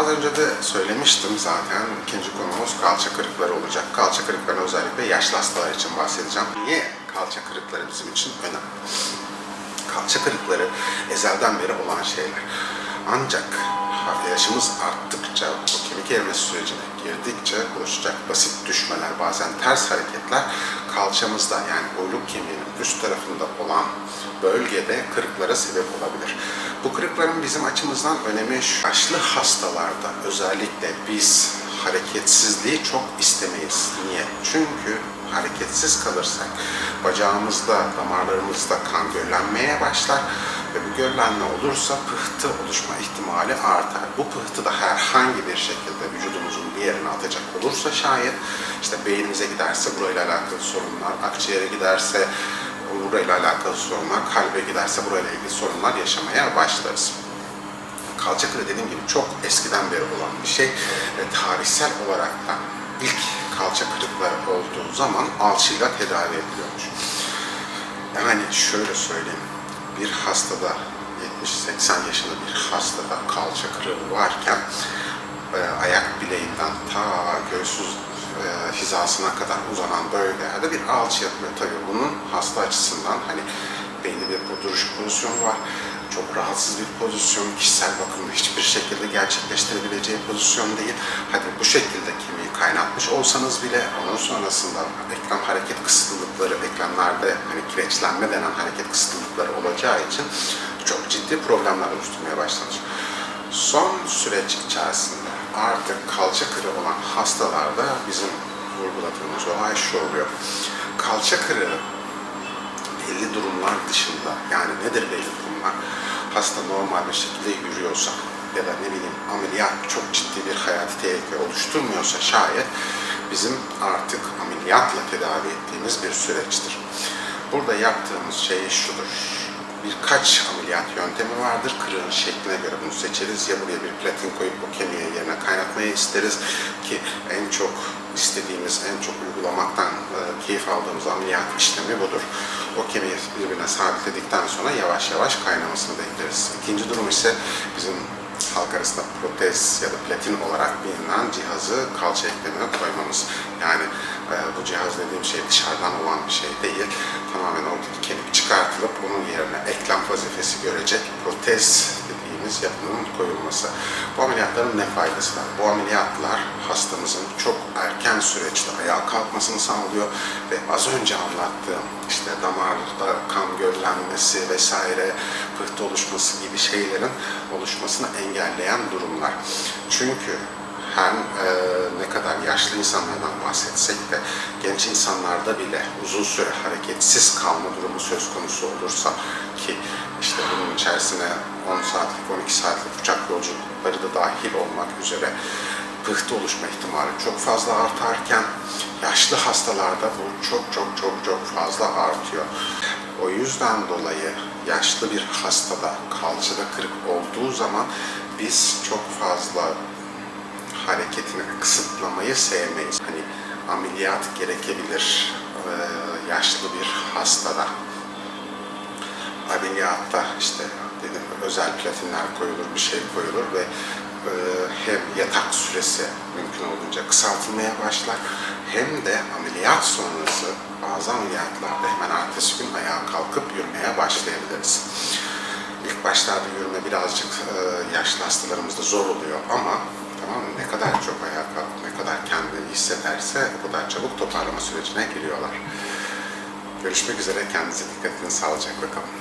Az önce de söylemiştim zaten ikinci konumuz kalça kırıkları olacak. Kalça kırıklarını özellikle yaşlı hastalar için bahsedeceğim. Niye kalça kırıkları bizim için önemli? Kalça kırıkları ezelden beri olan şeyler. Ancak yaşımız arttıkça, o kemik erimesi sürecine girdikçe oluşacak basit düşmeler, bazen ters hareketler kalçamızda yani uyluk kemiğinin üst tarafında olan bölgede kırıklara sebep olabilir. Bu kırıkların bizim açımızdan önemi şu. Yaşlı hastalarda özellikle biz hareketsizliği çok istemeyiz. Niye? Çünkü hareketsiz kalırsak bacağımızda, damarlarımızda kan göllenmeye başlar ve bu göllenme olursa pıhtı oluşma ihtimali artar. Bu pıhtı da herhangi bir şekilde yerine atacak olursa şayet işte beynimize giderse burayla alakalı sorunlar, akciğere giderse burayla alakalı sorunlar, kalbe giderse burayla ilgili sorunlar yaşamaya başlarız. Kalça kırığı dediğim gibi çok eskiden beri olan bir şey ve tarihsel olarak da ilk kalça kırıkları olduğu zaman alçıyla tedavi ediliyormuş. Yani şöyle söyleyeyim, bir hastada 70-80 yaşında bir hastada kalça kırığı varken e, ayak bileğinden ta göğsü e, hizasına kadar uzanan bölgelerde bir alçı yapıyor. Tabii bunun hasta açısından hani belli bir duruş pozisyonu var. Çok rahatsız bir pozisyon, kişisel bakımda hiçbir şekilde gerçekleştirebileceği pozisyon değil. Hadi bu şekilde kemiği kaynatmış olsanız bile onun sonrasında eklem hareket kısıtlılıkları, eklemlerde hani kireçlenme denen hareket kısıtlılıkları olacağı için çok ciddi problemler oluşturmaya başlamış. Son süreç içerisinde artık kalça kırığı olan hastalarda bizim vurguladığımız olay şu oluyor. Kalça kırığı belli durumlar dışında yani nedir belli durumlar? Hasta normal bir şekilde yürüyorsa ya da ne bileyim ameliyat çok ciddi bir hayati tehlike oluşturmuyorsa şayet bizim artık ameliyatla tedavi ettiğimiz bir süreçtir. Burada yaptığımız şey şudur. Birkaç ameliyat yöntemi vardır. Kırığın şekline göre bunu seçeriz. Ya buraya bir platin koyup o kemiğe yerine kaynatmayı isteriz ki en çok istediğimiz, en çok uygulamaktan e, keyif aldığımız ameliyat işlemi budur. O kemiği birbirine sabitledikten sonra yavaş yavaş kaynamasını bekleriz. İkinci durum ise bizim halk arasında protez ya da platin olarak bilinen cihazı kalça eklemine koymamız. Yani e, bu cihaz dediğim şey dışarıdan olan bir şey değil. Çıkartılıp onun yerine eklem vazifesi görecek protez dediğimiz yapının koyulması. Bu ameliyatların ne faydası var? Bu ameliyatlar hastamızın çok erken süreçte ayağa kalkmasını sağlıyor ve az önce anlattığım işte damarda kan göllenmesi vesaire, pıhtı oluşması gibi şeylerin oluşmasını engelleyen durumlar. Çünkü her e, ne kadar yaşlı insanlardan bahsetsek de genç insanlarda bile uzun süre hareketsiz kalma durumu söz konusu olursa ki işte bunun içerisine 10 saatlik, 12 saatlik uçak yolculukları da dahil olmak üzere pıhtı oluşma ihtimali çok fazla artarken yaşlı hastalarda bu çok çok çok çok fazla artıyor. O yüzden dolayı yaşlı bir hastada kalçada kırık olduğu zaman biz çok fazla hareketini kısıtlamayı sevmeyiz. Hani ameliyat gerekebilir e, yaşlı bir hastada. Ameliyatta işte dedim özel platinler koyulur, bir şey koyulur ve e, hem yatak süresi mümkün olduğunca kısaltılmaya başlar hem de ameliyat sonrası bazı ameliyatlarda hemen ertesi gün ayağa kalkıp yürümeye başlayabiliriz. İlk başlarda yürüme birazcık e, yaşlı hastalarımızda zor oluyor ama mı? Ne kadar çok ayağa kalkıp ne kadar kendini hissederse o kadar çabuk toparlama sürecine giriyorlar. Görüşmek üzere. Kendinize dikkat edin. Sağlıcakla kalın.